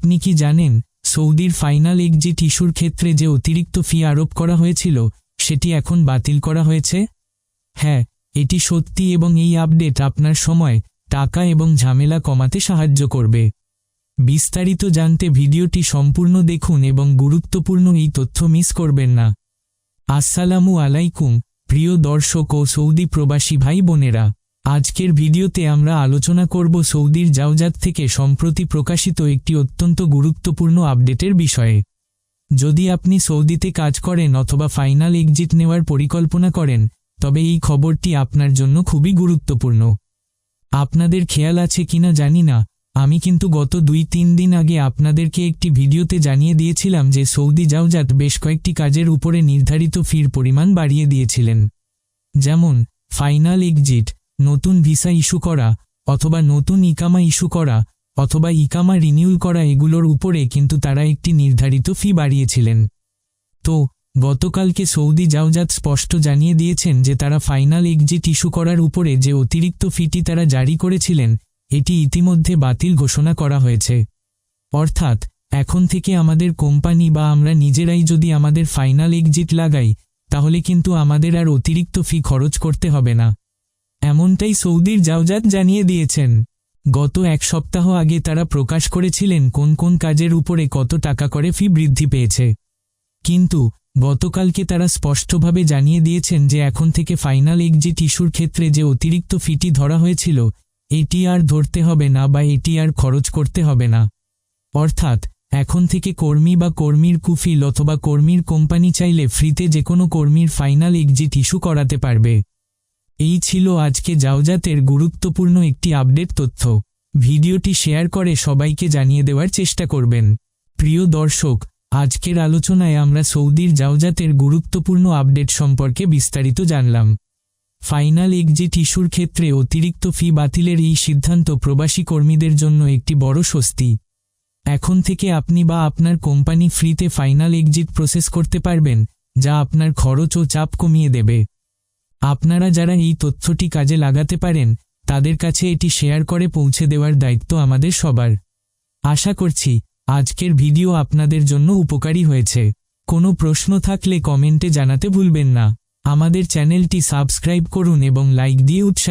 আপনি কি জানেন, সৌদির ফাইনাল এক্সিট ইস্যুর ক্ষেত্রে যে অতিরিক্ত ফি আরোপ করা হয়েছিল, সেটি এখন বাতিল করা হয়েছে? হ্যাঁ এটি সত্যি এবং এই আপডেট আপনার সময়, টাকা এবং ঝামেলা কমাতে সাহায্য করবে। বিস্তারিত জানতে ভিডিওটি সম্পূর্ণ দেখুন এবং গুরুত্বপূর্ণ এই তথ্য মিস করবেন না। আসসালামু আলাইকুম, প্রিয় দর্শক ও সৌদি প্রবাসী ভাই বোনেরা আজকের ভিডিওতে আমরা আলোচনা করব সৌদির জাওজাত থেকে সম্প্রতি প্রকাশিত একটি অত্যন্ত গুরুত্বপূর্ণ আপডেটের বিষয়ে। যদি আপনি সৌদিতে কাজ করেন অথবা ফাইনাল এক্সিট নেওয়ার পরিকল্পনা করেন, তবে এই খবরটি আপনার জন্য খুবই গুরুত্বপূর্ণ। আপনাদের খেয়াল আছে কিনা জানি না, আমি কিন্তু গত দুই তিন দিন আগে আপনাদেরকে একটি ভিডিওতে জানিয়ে দিয়েছিলাম যে সৌদি জাওজাত বেশ কয়েকটি কাজের উপরে নির্ধারিত ফির পরিমাণ বাড়িয়ে দিয়েছিলেন। যেমন, ফাইনাল এক্সিট নতুন ভিসা ইস্যু করা অথবা নতুন ইকামা ইস্যু করা অথবা ইকামা রিনিউল করা এগুলোর উপরে কিন্তু তারা একটি নির্ধারিত ফি বাড়িয়েছিলেন। তো, গতকালকে সৌদি জাওজাত স্পষ্ট জানিয়ে দিয়েছেন যে তারা ফাইনাল এক্সিট ইস্যু করার উপরে যে অতিরিক্ত ফিটি তারা জারি করেছিলেন, এটি ইতিমধ্যে বাতিল ঘোষণা করা হয়েছে। অর্থাৎ, এখন থেকে আমাদের কোম্পানি বা আমরা নিজেরাই যদি আমাদের ফাইনাল এক্সিট লাগাই, তাহলে কিন্তু আমাদের আর অতিরিক্ত ফি খরচ করতে হবে না। এমনটাই সৌদির জাওজাত জানিয়ে দিয়েছেন। গত এক সপ্তাহ আগে তারা প্রকাশ করেছিলেন কোন কোন কাজের উপরে কত টাকা করে ফি বৃদ্ধি পেয়েছে। কিন্তু গতকালকে তারা স্পষ্টভাবে জানিয়ে দিয়েছেন যে এখন থেকে ফাইনাল এক্সিট ইস্যুর ক্ষেত্রে যে অতিরিক্ত ফিটি ধরা হয়েছিল, এটি আর ধরতে হবে না বা এটি আর খরচ করতে হবে না। অর্থাৎ, এখন থেকে কর্মী বা কর্মীর কুফিল অথবা কর্মীর কোম্পানি চাইলে ফ্রিতে যে কোনো কর্মীর ফাইনাল এক্সিট ইস্যু করাতে পারবে। এই ছিল আজকে জাওজাতের গুরুত্বপূর্ণ একটি আপডেট তথ্য। ভিডিওটি শেয়ার করে সবাইকে জানিয়ে দেওয়ার চেষ্টা করবেন। প্রিয় দর্শক, আজকের আলোচনায় আমরা সৌদির জাওজাতের গুরুত্বপূর্ণ আপডেট সম্পর্কে বিস্তারিত জানলাম। ফাইনাল এক্সিট ইস্যুর ক্ষেত্রে অতিরিক্ত ফি বাতিলের এই সিদ্ধান্ত প্রবাসী কর্মীদের জন্য একটি বড় স্বস্তি। এখন থেকে আপনি বা আপনার কোম্পানি ফ্রিতে ফাইনাল এক্সিট প্রসেস করতে পারবেন, যা আপনার খরচ ও চাপ কমিয়ে দেবে। আপনারা যারা এই তথ্যটি কাজে লাগাতে পারেন, তাদের কাছে এটি শেয়ার করে পৌঁছে দেওয়ার দায়িত্ব আমাদের সবার। আশা করছি, আজকের ভিডিও আপনাদের জন্য উপকারী হয়েছে। কোনো প্রশ্ন থাকলে কমেন্টে জানাতে ভুলবেন না। আমাদের চ্যানেলটি সাবস্ক্রাইব করুন এবং লাইক দিয়ে উৎসাহ